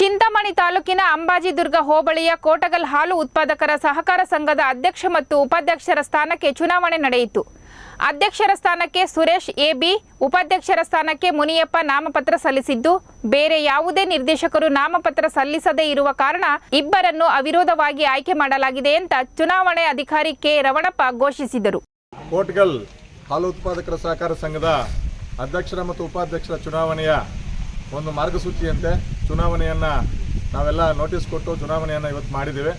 ಚಿಂತಾಮಣಿ ತಾಲೂಕಿನ ಅಂಬಾಜಿದುರ್ಗ ಹೋಬಳಿಯ ಕೋಟಗಲ್ ಹಾಲು ಉತ್ಪಾದಕರ ಸಹಕಾರ ಸಂಘದ ಅಧ್ಯಕ್ಷ ಮತ್ತು ಉಪಾಧ್ಯಕ್ಷರ ಸ್ಥಾನಕ್ಕೆ ಚುನಾವಣೆ ನಡೆಯಿತು. ಅಧ್ಯಕ್ಷರ ಸ್ಥಾನಕ್ಕೆ ಸುರೇಶ್ ಎಬಿ, ಉಪಾಧ್ಯಕ್ಷರ ಸ್ಥಾನಕ್ಕೆ ಮುನಿಯಪ್ಪ ನಾಮಪತ್ರ ಸಲ್ಲಿಸಿದ್ದು, ಬೇರೆ ಯಾವುದೇ ನಿರ್ದೇಶಕರು ನಾಮಪತ್ರ ಸಲ್ಲಿಸದೇ ಇರುವ ಕಾರಣ ಇಬ್ಬರನ್ನು ಅವಿರೋಧವಾಗಿ ಆಯ್ಕೆ ಮಾಡಲಾಗಿದೆ ಅಂತ ಚುನಾವಣೆ ಅಧಿಕಾರಿ ಕೆ. ರವಣಪ್ಪ ಘೋಷಿಸಿದರು. ಕೋಟ್ಗಲ್ ಹಾಲು ಉತ್ಪಾದಕರ ಸಹಕಾರ ಸಂಘದ ಅಧ್ಯಕ್ಷರ ಮತ್ತು ಉಪಾಧ್ಯಕ್ಷರ ಚುನಾವಣೆಯ ಒಂದು ಮಾರ್ಗಸೂಚಿಯಂತೆ ಚುನಾವಣೆಯನ್ನು ನಾವೆಲ್ಲ ನೋಟಿಸ್ ಕೊಟ್ಟು ಚುನಾವಣೆಯನ್ನು ಇವತ್ತು ಮಾಡಿದ್ದೇವೆ.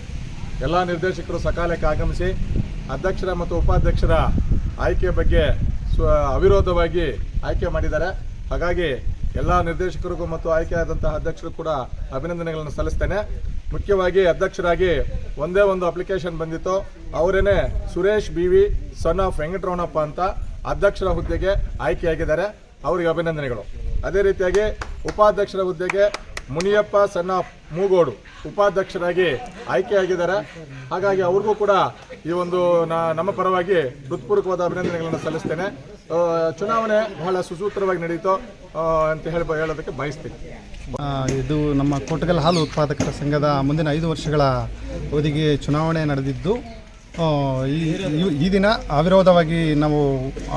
ಎಲ್ಲ ನಿರ್ದೇಶಕರು ಸಕಾಲಕ್ಕೆ ಆಗಮಿಸಿ ಅಧ್ಯಕ್ಷರ ಮತ್ತು ಉಪಾಧ್ಯಕ್ಷರ ಆಯ್ಕೆ ಬಗ್ಗೆ ಸ್ವ, ಅವಿರೋಧವಾಗಿ ಆಯ್ಕೆ ಮಾಡಿದ್ದಾರೆ. ಹಾಗಾಗಿ ಎಲ್ಲ ನಿರ್ದೇಶಕರಿಗೂ ಮತ್ತು ಆಯ್ಕೆಯಾದಂತಹ ಅಧ್ಯಕ್ಷರು ಕೂಡ ಅಭಿನಂದನೆಗಳನ್ನು ಸಲ್ಲಿಸ್ತೇನೆ. ಮುಖ್ಯವಾಗಿ ಅಧ್ಯಕ್ಷರಾಗಿ ಒಂದೇ ಒಂದು ಅಪ್ಲಿಕೇಶನ್ ಬಂದಿತ್ತು. ಅವರೇನೆ Suresh B V son of Venkataramanappa ಅಂತ ಅಧ್ಯಕ್ಷರ ಹುದ್ದೆಗೆ ಆಯ್ಕೆಯಾಗಿದ್ದಾರೆ. ಅವರಿಗೆ ಅಭಿನಂದನೆಗಳು. ಅದೇ ರೀತಿಯಾಗಿ ಉಪಾಧ್ಯಕ್ಷರ ಹುದ್ದೆಗೆ ಮುನಿಯಪ್ಪ ಸಣ್ಣ ಮೂಗೋಡು ಉಪಾಧ್ಯಕ್ಷರಾಗಿ ಆಯ್ಕೆಯಾಗಿದ್ದಾರೆ. ಹಾಗಾಗಿ ಅವ್ರಿಗೂ ಕೂಡ ಈ ಒಂದು ನಮ್ಮ ಪರವಾಗಿ ಹೃತ್ಪೂರ್ವಕವಾದ ಅಭಿನಂದನೆಗಳನ್ನು ಸಲ್ಲಿಸ್ತೇನೆ. ಚುನಾವಣೆ ಬಹಳ ಸುಸೂತ್ರವಾಗಿ ನಡೆಯಿತು ಅಂತ ಹೇಳಿ ಹೇಳೋದಕ್ಕೆ ಬಯಸ್ತೀನಿ. ಇದು ನಮ್ಮ ಕೋಟಗಲ್ ಹಾಲು ಉತ್ಪಾದಕರ ಸಂಘದ ಮುಂದಿನ ಐದು ವರ್ಷಗಳ ಅವಧಿಗೆ ಚುನಾವಣೆ ನಡೆದಿದ್ದು ಈ ದಿನ ಅವಿರೋಧವಾಗಿ ನಾವು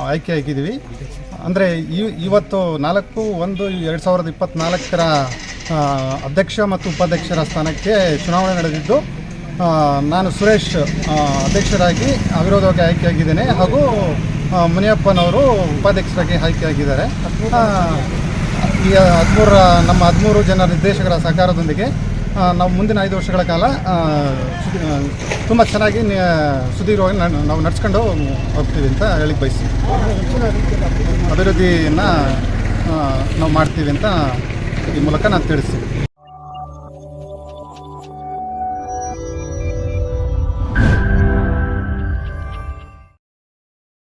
ಆಯ್ಕೆಯಾಗಿದ್ದೀವಿ ಅಂದರೆ ಇವತ್ತು ನಾಲ್ಕು ಒಂದು ಎರಡು ಸಾವಿರದ ಇಪ್ಪತ್ತ್ನಾಲ್ಕರ ಅಧ್ಯಕ್ಷ ಮತ್ತು ಉಪಾಧ್ಯಕ್ಷರ ಸ್ಥಾನಕ್ಕೆ ಚುನಾವಣೆ ನಡೆದಿದ್ದು ನಾನು ಸುರೇಶ್ ಅಧ್ಯಕ್ಷರಾಗಿ, ಅವಿರೋಧವಾಗಿ ಆಯ್ಕೆಯಾಗಿದ್ದೇನೆ ಹಾಗೂ ಮುನಿಯಪ್ಪನವರು ಉಪಾಧ್ಯಕ್ಷರಾಗಿ ಆಯ್ಕೆಯಾಗಿದ್ದಾರೆ. ಈ ಹದಿಮೂರ, ನಮ್ಮ ಹದಿಮೂರು ಜನ ನಿರ್ದೇಶಕರ ಸಹಕಾರದೊಂದಿಗೆ ನಾವು ಮುಂದಿನ ಐದು ವರ್ಷಗಳ ಕಾಲ ತುಂಬ ಚೆನ್ನಾಗಿ ಸುದೀರ್ಘವಾಗಿ ನಾವು ನಡ್ಸ್ಕೊಂಡು ಹೋಗ್ತೀವಿ ಅಂತ ಹೇಳಿ ಬಯಸ್ತೀವಿ ಅಭಿವೃದ್ಧಿಯನ್ನು ನಾವು ಮಾಡ್ತೀವಿ ಅಂತ ಈ ಮೂಲಕ ನಾನು ತಿಳಿಸ್ತೀನಿ.